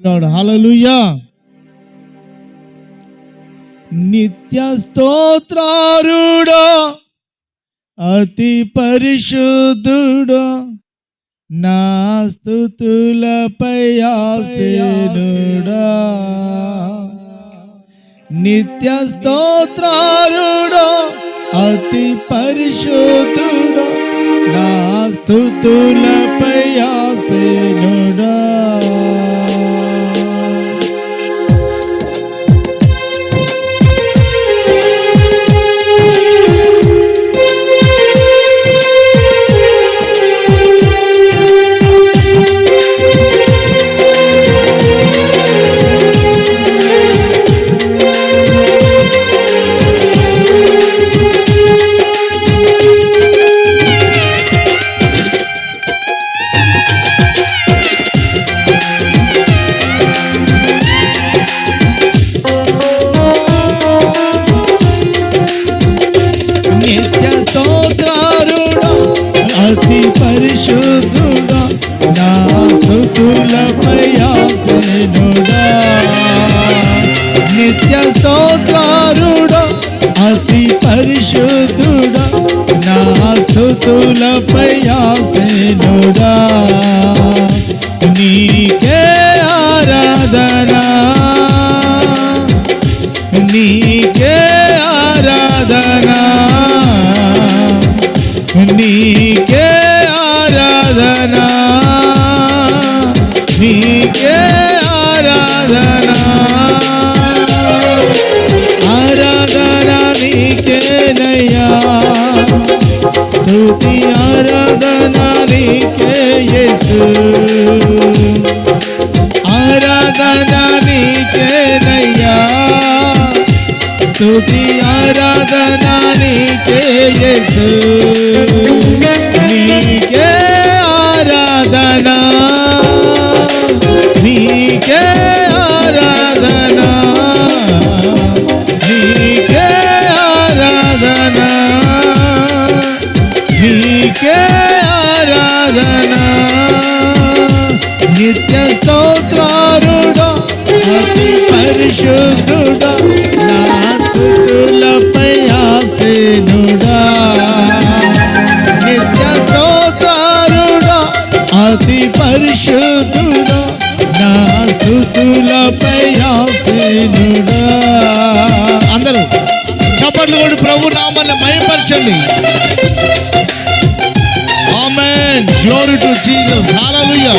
హలలుయా నిత్య స్తోత్రారుడో అతి పరిశుద్ధుడు నా స్థుతులపై ఆసీనుడా నిత్య స్తోత్రారుడో అతి పరిశుద్ధుడు నా స్థుతులపై ఆసీనుడా స్తుతి ఆరాధనా నీకే యేసు అతి పరిశుద్ధుడా నా స్థుతులపై అందరూ చప్పట్లు కూడా ప్రభు నామాన్ని మయపరచండి. ఆమె జోరు టు జీసస్ హల్లెలూయా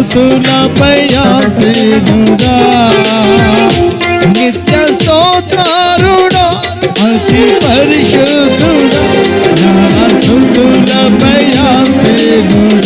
స్థుతులపై ఆశీనుడా నిత్య స్తోత్రారుడా అతి పరిశుద్ధుడా. నా స్థుతులపై ఆశీనుడా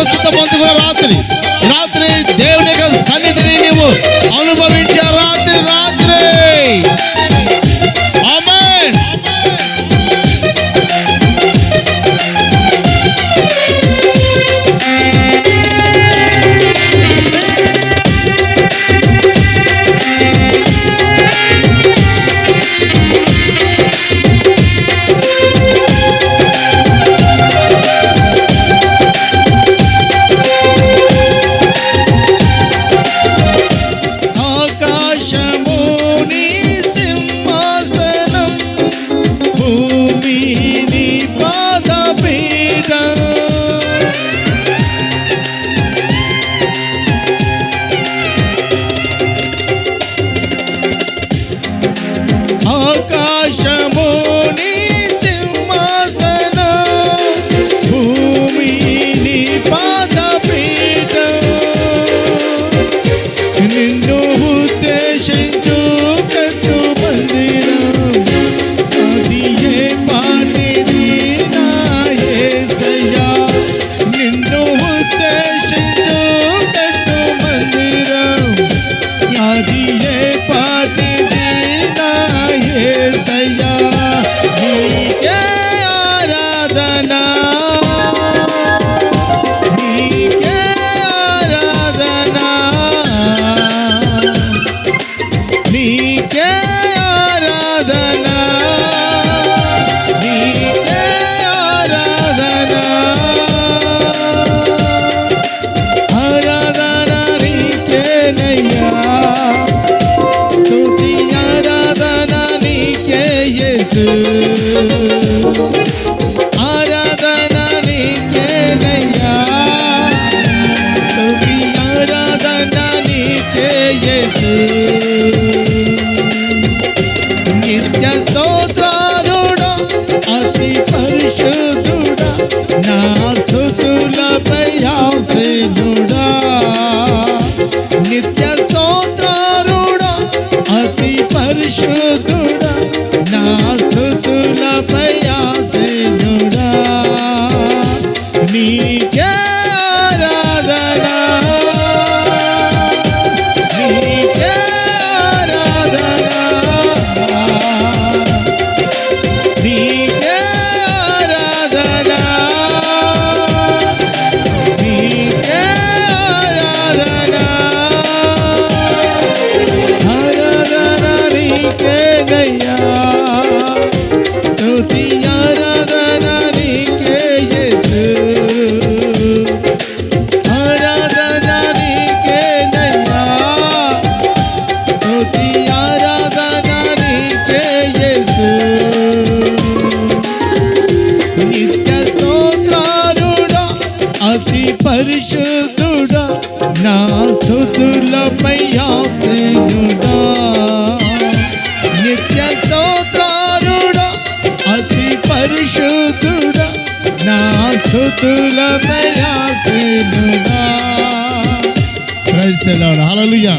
సంస్కృత మంత్రి కూడా రాత్రి. ఆకాశముని నిత్య స్తోత్రారుడా అతి పరిశుద్ధుడా నా స్థుతులపై ఆసేనుడా నిత్య స్తోత్రారుడా అతి పరిశుద్ధుడా నా స్థుతులపై ఆసేనుడా క్రైస్తవుడు హల్లెలూయా